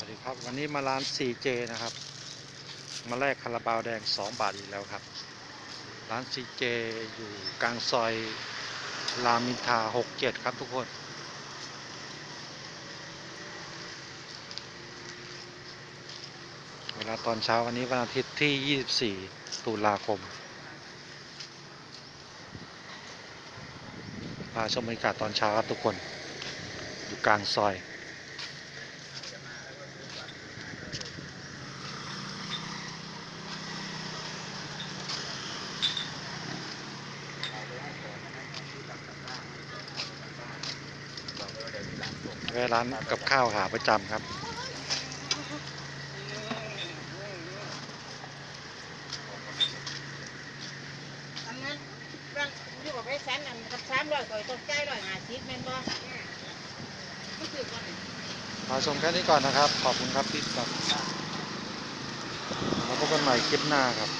สวัสดีครับวันนี้มาร้าน CJ นะครับ มาแลกคาราบาวแดง 2 บาทอีกแล้วครับ ร้าน CJ อยู่กลางซอยรามอินทา67 ครับทุกคน เวลาตอนเช้าวันนี้วันอาทิตย์ที่ 24 ตุลาคมพาชมบรรยากาศตอนเช้าครับทุกคน อยู่กลางซอย วะร้านกับข้าวหาประจำครับ อันนั้นร่างอยู่กับไอ้แสนอันกับสามร้อยก่อยตกใจร้อยห้าสิบแม่นบ่ไม่ถือก่อน มาชมแค่นี้ก่อนนะครับ ขอบคุณครับที่ติดตามแล้วพบกันใหม่คลิปหน้าครับ